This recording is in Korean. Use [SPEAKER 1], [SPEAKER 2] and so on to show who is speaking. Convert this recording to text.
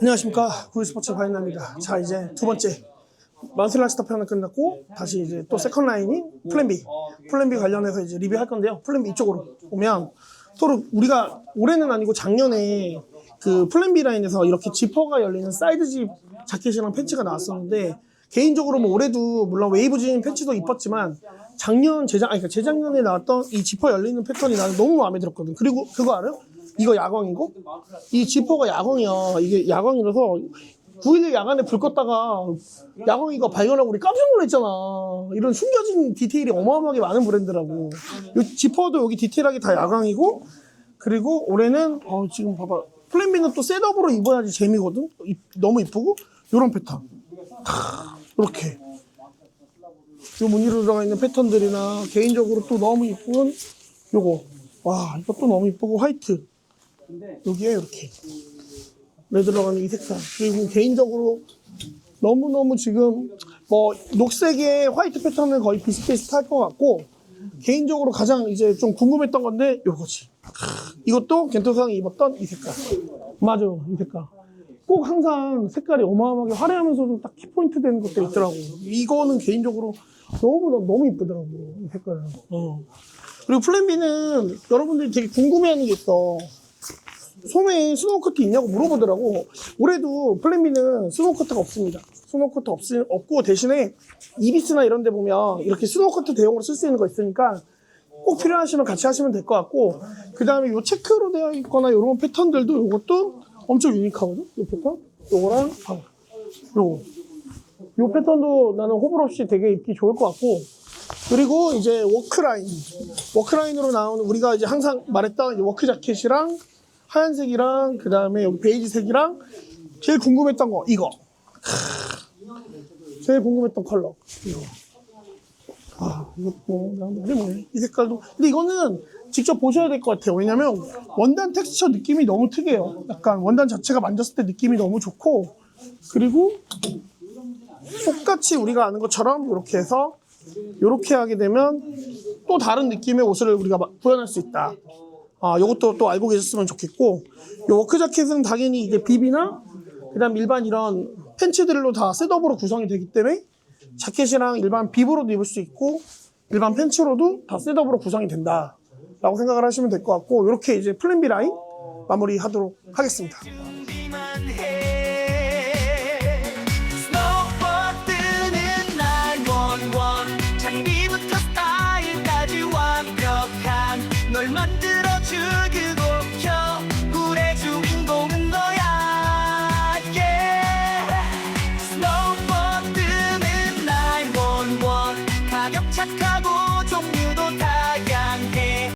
[SPEAKER 1] 안녕하십니까 구이스포츠 바이나입니다. 자 이제 두 번째 마운틴라스터 편은 끝났고 다시 이제 또 세컨 라인인 플랜 B 플랜 B 관련해서 이제 리뷰할 건데요. 플랜 B 이쪽으로 오면 서로 우리가 올해는 아니고 작년에 그 플랜 B 라인에서 이렇게 지퍼가 열리는 사이드 집 자켓이랑 팬츠가 나왔었는데 개인적으로 뭐 올해도 물론 웨이브진 팬츠도 이뻤지만 작년 재작 아니 그러니까 재작년에 나왔던 이 지퍼 열리는 패턴이 나는 너무 마음에 들었거든. 그리고 그거 알아요? 이거 야광이고 이 지퍼가 야광이야. 이게 야광이라서 9일에 야간에 불 껐다가 야광이가 발견하고 우리 깜짝 놀랐잖아. 이런 숨겨진 디테일이 어마어마하게 많은 브랜드라고. 이 지퍼도 여기 디테일하게 다 야광이고 그리고 올해는 어, 지금 봐봐 플랜 B는 또 셋업으로 입어야지 재미거든. 이- 너무 이쁘고 요런 패턴. 이렇게 요 무늬로 들어가 있는 패턴들이나 개인적으로 또 너무 이쁜 요거 와 이것도 너무 이쁘고 화이트 여기에 이렇게. 레드 들어가는 이 색상. 그리고 개인적으로 너무너무 지금 뭐 녹색의 화이트 패턴은 거의 비슷비슷할 것 같고 개인적으로 가장 이제 좀 궁금했던 건데 요거지. 이것도 겐토상이 입었던 이 색깔. 맞아 이 색깔. 꼭 항상 색깔이 어마어마하게 화려하면서도 딱 키포인트 되는 것들 있더라고. 이거는 개인적으로 너무 너무 이쁘더라고 이 색깔은. 어. 그리고 플랜 B는 여러분들이 되게 궁금해하는 게 있어 소매에 스노우 커트 있냐고 물어보더라고. 올해도 플랜 B는 스노우 커트가 없습니다. 스노우 커트 없, 없고 대신에 이비스나 이런 데 보면 이렇게 스노우 커트 대용으로 쓸 수 있는 거 있으니까 꼭 필요하시면 같이 하시면 될 것 같고 그 다음에 요 체크로 되어 있거나 이런 패턴들도 요것도 엄청 유니크하거든. 요 패턴 요거랑 방 요거 요 패턴도 나는 호불 없이 되게 입기 좋을 것 같고 그리고 이제 워크라인 워크라인으로 나오는 우리가 이제 항상 말했던 이 워크 자켓이랑 하얀색이랑 그 다음에 여기 베이지색이랑 제일 궁금했던 거 이거. 크, 제일 궁금했던 컬러. 이거. 아 이거 뭐 말이 뭐해 이 색깔도. 근데 이거는 직접 보셔야 될 것 같아요. 왜냐면 원단 텍스처 느낌이 너무 특이해요. 약간 원단 자체가 만졌을 때 느낌이 너무 좋고. 그리고 똑같이 우리가 아는 것처럼 이렇게 해서 이렇게 하게 되면 또 다른 느낌의 옷을 우리가 마- 구현할 수 있다. 아, 요것도 또 알고 계셨으면 좋겠고, 요 워크 자켓은 당연히 이제 비비나, 그 다음 일반 이런 팬츠들로 다 셋업으로 구성이 되기 때문에, 자켓이랑 일반 비브로도 입을 수 있고, 일반 팬츠로도 다 셋업으로 구성이 된다. 라고 생각을 하시면 될 것 같고, 이렇게 이제 플랜 B 라인 마무리 하도록 하겠습니다.